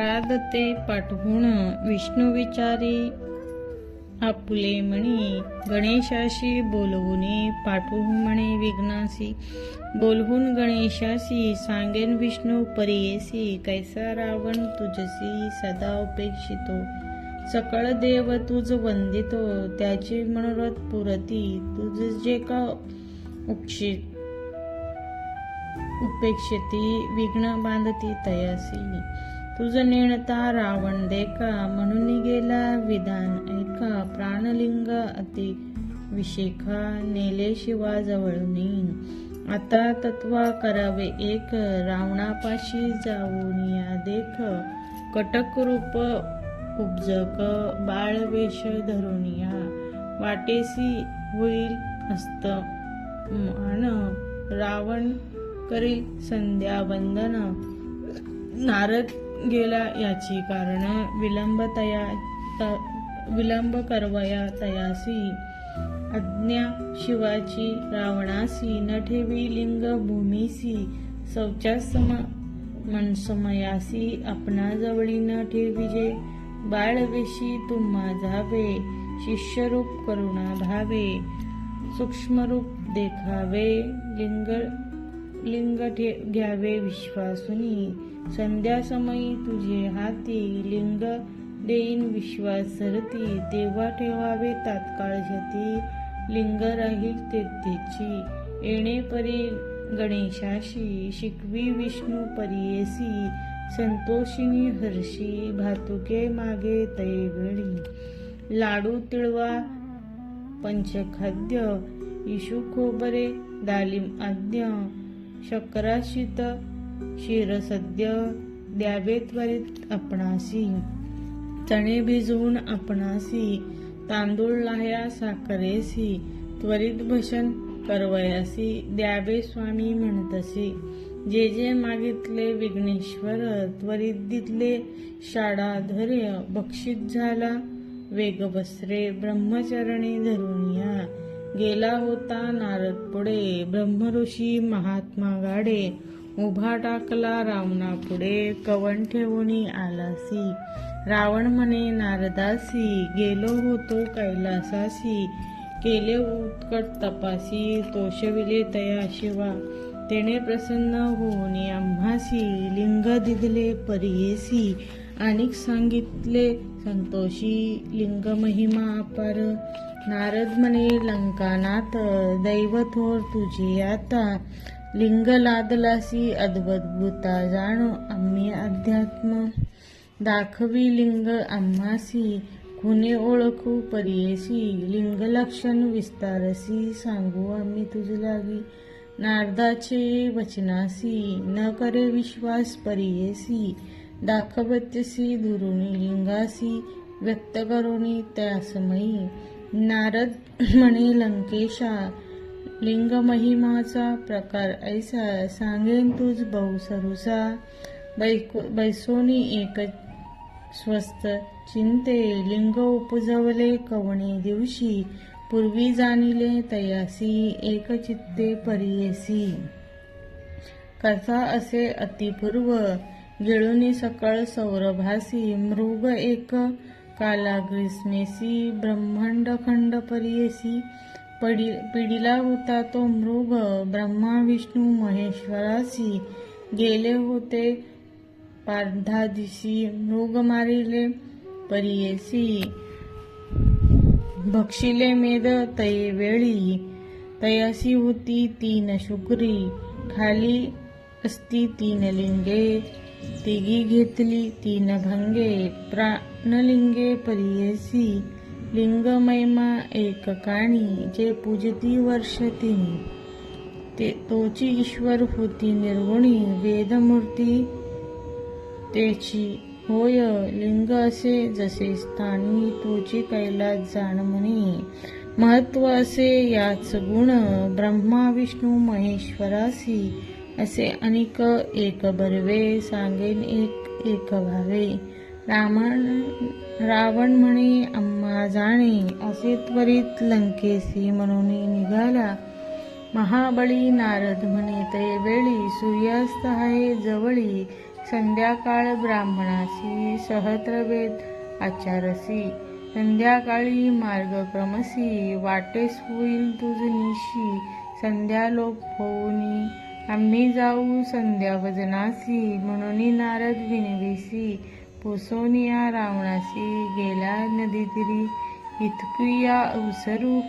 आराधते ते पाठवून विष्णू विचारी. आपुले म्हणी गणेशाशी बोलवून पाठवून म्हणे विघ्नासी बोलवून गणेशासी सांगेन विष्णू परियेसी कैसा रावण तुझसी सदा उपेक्षितो. सकळ देव तुझ वंदितो त्याचे मनोरथ पुरती तुझ जे का उक्षित उपेक्षिती विघ्न बांधती तयासी तुझ नेणता रावण देखा म्हणून गेला विधान ऐका प्राणलिंग अति विशेखा नेले शिवा जवळून आता तत्वा करावे एक रावणापाशी जाऊन या देख. कटक रूप उपजक बाळ वेश धरून या. वाटेसी होईल हस्त मान रावण करील संध्या वंदन. नारद गेला याची कारण विलंबतया त- विलंब करवया तयासी आज्ञा शिवाची रावणासी न ठेवी लिंग भूमीसी शौचासम मनसमयासी आपणा जवळी न ठेविजे बाळवेशी तुम्हा जावे शिष्यरूप करुणा भावे सूक्ष्मरूप देखावे लिंग लिंग ठे घ्यावे विश्वासुनी. संध्यासमयी तुझे हाती लिंग देईन विश्वास सरती तेव्हा ठेवावे तात्काळ शती लिंग राहील तेथेची. येणे परी गणेशाशी. शिकवी विष्णू परियेसी संतोषिनी हर्षी. भातुके मागे तैवेळी. लाडू तिळवा पंचखाद्य इशू खोबरे दालिम आद्य शक्राशित क्षीरसद्य द्यावे त्वरित आपणासी. चणे भिजवून आपणासी. तांदूळ लाह्या साखरेसी. त्वरित भशन करवयासी. द्यावे स्वामी म्हणतसी. जे जे मागितले विघ्नेश्वर त्वरित दिले शाडाधर्य. बक्षित झाला वेगवस्त्रे ब्रह्मचरणी धरून या गेला होता नारद पुढे. ब्रह्मऋषी महात्मा गाडे उभा टाकला रावणा पुढे कवन ठेवून आलासी. रावण म्हणे नारदासी गेलो होतो कैलासासी. केले उत्कट तपासी तोषविले तया शिवा. तेने प्रसन्न होऊन आम्हासी लिंग दिदले परियेसी. आणि सांगितले संतोषी लिंग महिमा अपार. नारद म्हणे लंकानाथ दैव थोर आता. लिंग लादलासी अद्भुता जाणो आम्ही अध्यात्म दाखवी लिंग आम्हासी खुने ओळखू परियेसी लिंग लक्षण विस्तारसी सांगू आम्ही तुझी लागी नारदाचे वचनासी न करे विश्वास परियेसी दाखवत्यसी दुरुणी लिंगासी व्यक्त करोनी त्यासमयी नारद म्हणे लंकेशा लिंग महिमाचा प्रकार ऐसा सांगेन तुझ बहुसरुसा बैको बैसोनी एक स्वस्त चिंते लिंग उपजवले कवणे दिवशी? पूर्वी जाणिले तयासी एक चित्ते परियेसी. कथा असे अतिपूर्व गिळुनी सकळ सौरभासी मृग एक काला ग्रीस्मेसी ब्रह्मांड खंड परियेसी. पडी पिढीला होता तो मृग ब्रह्मा विष्णू महेश्वरासी गेले होते. पार्धादिशी मृग मारिले परियेसी भक्षिले मेद तये वेळी तयासी होती तीन शुक्री खाली असती तीन लिंगे. तिघी घेतली तीन भंगे प्राणलिंगे परियेसी लिंग महिमा एक काणी जे पूजती वर्ष ते तोची ईश्वर होती निर्गुणी वेदमूर्ती. तेची होय लिंग असे जसे स्थानी तोची कैलास जाणमणी महत्त्व असे याच गुण ब्रह्मा विष्णू महेश्वरासी असे अनेक एक बर्वे सांगेन एक एक भावे. रामण रावण म्हणे अम्मा जाणे असे त्वरित लंकेसी म्हणून निघाला. महाबळी नारद म्हणे ते वेळी सूर्यास्त आहे जवळी. संध्याकाळ ब्राह्मणासी सहस्रवेद आचारसी. संध्याकाळी मार्गक्रमसी वाटेस होईल तुझ निशी. संध्यालोक होऊनी आम्ही जाऊ संध्या वजनासी. म्हणून नारद विनवीसी पोसोनिया रावणासी गेला नदीतिरी. इतकुया अवसरू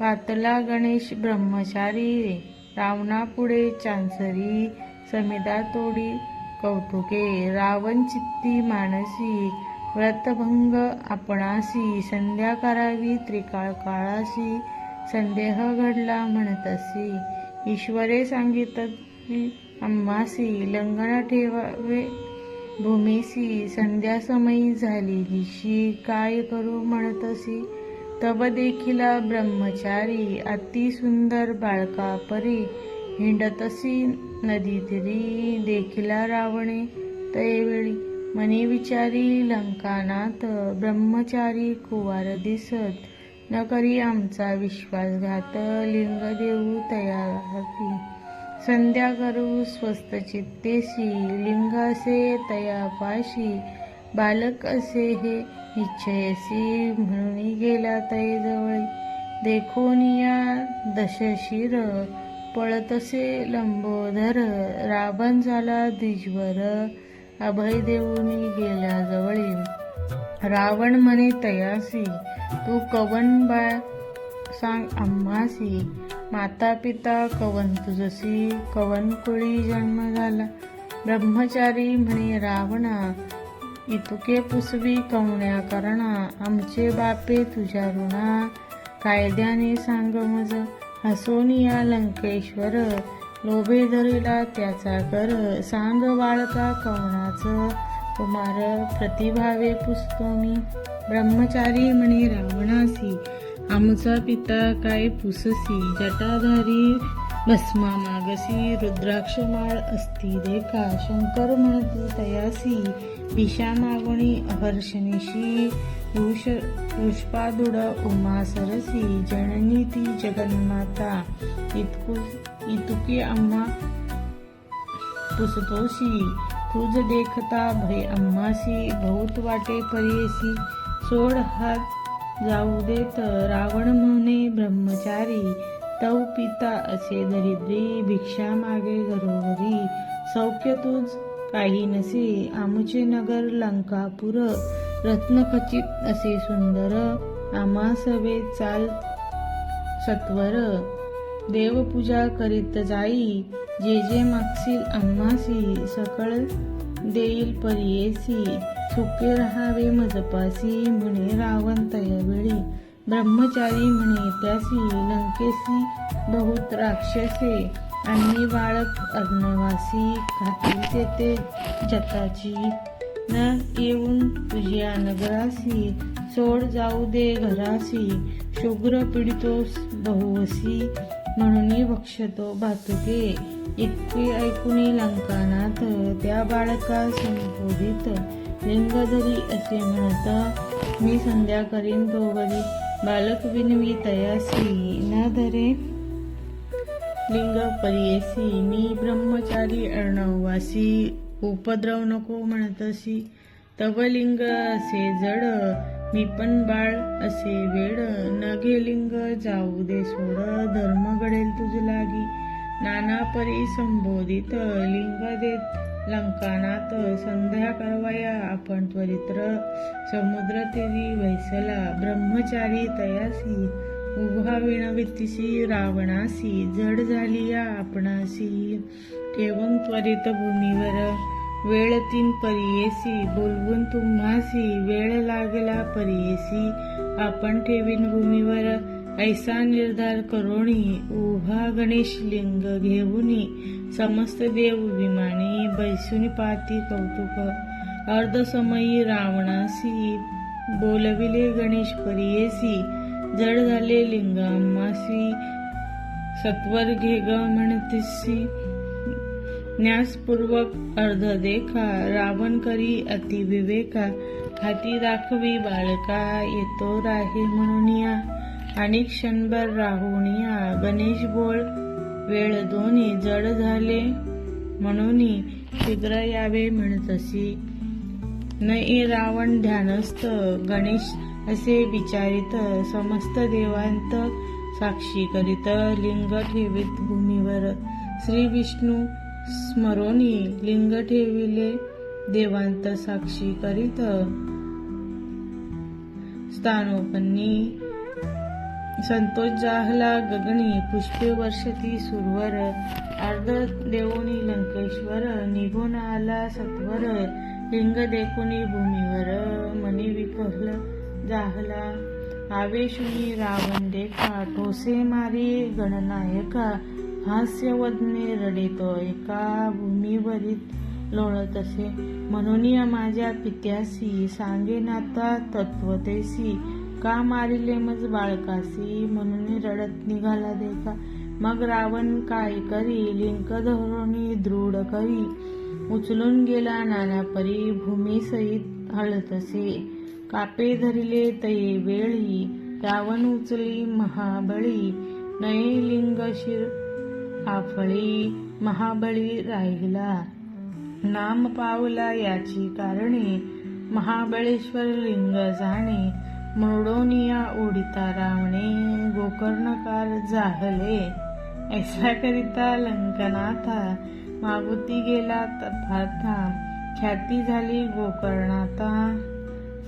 पातला गणेश ब्रह्मचारी रे. रावणापुढे चांसरी समिदा तोडी कौतुके. रावण चित्ती मानसी व्रतभंग आपणासी. संध्या करावी त्रिकाळ काळाशी संदेह घडला म्हणतसी. ईश्वरे सांगितली अम्मासी लंगण ठेवावे भूमिसी संध्यासमयी झाली काय करू म्हणतसी तब देखिला ब्रह्मचारी अति सुंदर बाळका परी. हिंडतसी नदी तरी देखिला रावणे. तयवेळी मनी विचारी लंकानाथ ब्रह्मचारी कुवार दिसत. न करी आमचा विश्वासघात लिंग देऊ होती संध्या करू स्वस्त चित्तेशी लिंगासे तया पाशी बालक असे हे इच्छयसी म्हणून गेला तय जवळ. देखोनिया दशशिर पळतसे लंबोधर रावण झाला द्विजवर अभय देऊनी गेल्या जवळी. रावण म्हणे तयासी तू कवन बा सांग आम्हासी माता पिता कवन तुझसी कवन कुळी जन्म झाला? ब्रह्मचारी म्हणे रावणा इतुके पुसवी कवण्या करणा आमचे बापे तुझ्या ऋणा. कायद्याने सांग मज हसोनिया लंकेश्वर लोभे धरिला त्याचा कर. सांग बाळका कवणाचं कुमार प्रतिभावे पुसतो मी. ब्रह्मचारी म्हणे रावणासी आमचा पिता काय पुससी जटाधारी भस्मा मागसी रुद्राक्ष माळ असती रेखा शंकर म्हणतो तयासी दिशा मागणी अहर्षणीशी ऋष पुष्पादुड उमा सरसी जननी ती जगन्माता इतकू इतुकी अम्मा पुसतोशी तुझ देखता भय अम्मासी बहुत वाटे परेसी सोड हात जाऊ देत रावण म्हणे ब्रह्मचारी. तव पिता असे दरिद्री भिक्षा मागे घरोघरी. सौख्य तुझ काही नसे आमचे नगर लंकापुर. रत्नखचित असे सुंदर आम्हा सवे चाल सत्वर. देवपूजा करीत जाई जे जे मागसील आम्हासी सकळ देईल परियेसी. सुखे राहावे मजपासी म्हणे रावण तयवेळी. ब्रह्मचारी म्हणे त्यासी लंकेसी बहुत राक्षसे आणि बाळक अर्णवासी खातील तेथे जताची न येऊन तुझ्या नगरासी सोड जाऊ दे घरासी शुग्र पीडितोस बहुवसी म्हणून बक्षतो भातुके. इतके ऐकून लंकानाथ त्या बाळका संबोधित लिंगधरी असे म्हणत मी संध्या करीन तो घरी. बालक विनवी तयासी न धरे. लिंग परियेसी मी ब्रह्मचारी अर्णववासी उपद्रव नको म्हणतसी. तव लिंग असे जड मी पण बाळ असे वेड. नगे लिंग जाऊ दे सोड धर्म घडेल तुझ लागी. नाना परी संबोधित लिंग देत लंकानात संध्या करवाया. आपण त्वरित्र समुद्रतीरी वैसला. ब्रह्मचारी तयासी. उभा विणवितीशी रावणासी. जड झाली या आपणासी. ठेवून त्वरित भूमीवर. वेळ तीन परियेसी. बोलवून तुम्हासी. वेळ लागला परियेसी. आपण ठेवीन भूमीवर. ऐसा निर्धार करोणी उभा गणेश लिंग घेऊनी समस्त देव विमानी बैसुनी पाती कौतुक. अर्धसमयी रावणासी बोलविले गणेश परियेसी जड झाले लिंग अम्मासी सत्वर घे ग म्हणतीसी. न्यासपूर्वक अर्ध देखा रावण करी अति विवेका हाती दाखवी बाळका येतो राहे म्हणून या आणि क्षणभर राहून गणेश बोळ वेळ दोन्ही जड झाले. म्हणून शीघ्र यावे म्हणतसी नये रावण ध्यानस्थ गणेश असे विचारित समस्त देवांत साक्षी करीत लिंग ठेवीत भूमीवर. श्री विष्णू स्मरोनी लिंग ठेविले देवांत साक्षी करीत. स्थानोपन्नी संतोष जाहला गगनी पुष्पे वर्षती सुरवर अर्ध देवोनी लंकेश्वर निघून आला सत्वर लिंग देखुनी भूमीवर मनी विकल जाहला आवेशुनी रावण देखा ठोसे मारी गणनायका हास्य वदने एका भूमीवरीत लोळतसे. म्हणून माझ्या पित्यासी सांगेन आता तत्वतेसी. का मारिले मज बाळकासी? म्हणून रडत निघाला देखा. मग रावण काय करी? लिंक धोरणी दृढ करी. उचलून गेला नाना परी भूमी सहित हळतसे. कापे धरिले तये वेळी. रावण उचली महाबळी. नये लिंग शिर आफळी. महाबळी राहिला. नाम पावला याची कारणे. महाबळेश्वर लिंग जाणे. मृडोनिया उडिता रावणे गोकर्णकार जाहले. ऐसा करिता लंकनाथा मागुती गेला तथाथा ख्याती झाली गोकर्णाता.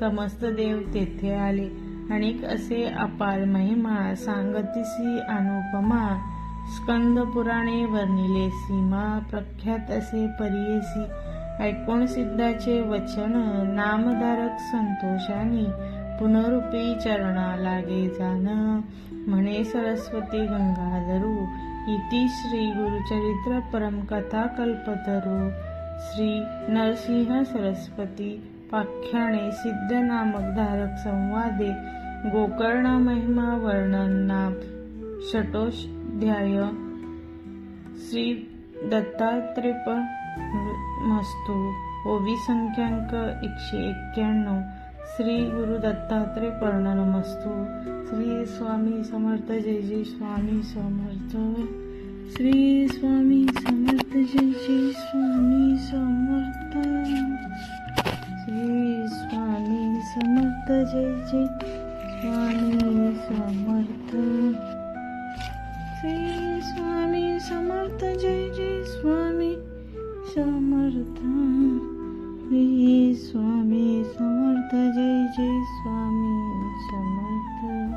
समस्त देव तेथे आले. अनेक असे अपार महिमा सांगतीसी अनुपमा स्कंद पुराणे वर्णिले सीमा प्रख्यात असे परियेसी ऐकून सिद्धाचे वचन नामधारक संतोषानी पुनरुपी चरणा लागे जाण म्हणे सरस्वती गंगाधरू इति श्री गुरुचरित्र परमकथा कल्पतरू. श्री नरसिंह सरस्वती पाख्याने सिद्ध नामक धारक संवादे. गोकर्ण महिमा वर्णन. नाम षटोध्याय श्री दत्तात्रेप मस्तू ओवी संख्यांक एकशे एक्क्याण्णव. श्री गुरु दत्तात्रय नमस्तू श्री स्वामी समर्थ जय जय स्वामी समर्थ। श्री स्वामी समर्थ जय जय स्वामी समर्थ। श्री स्वामी समर्थ जय जय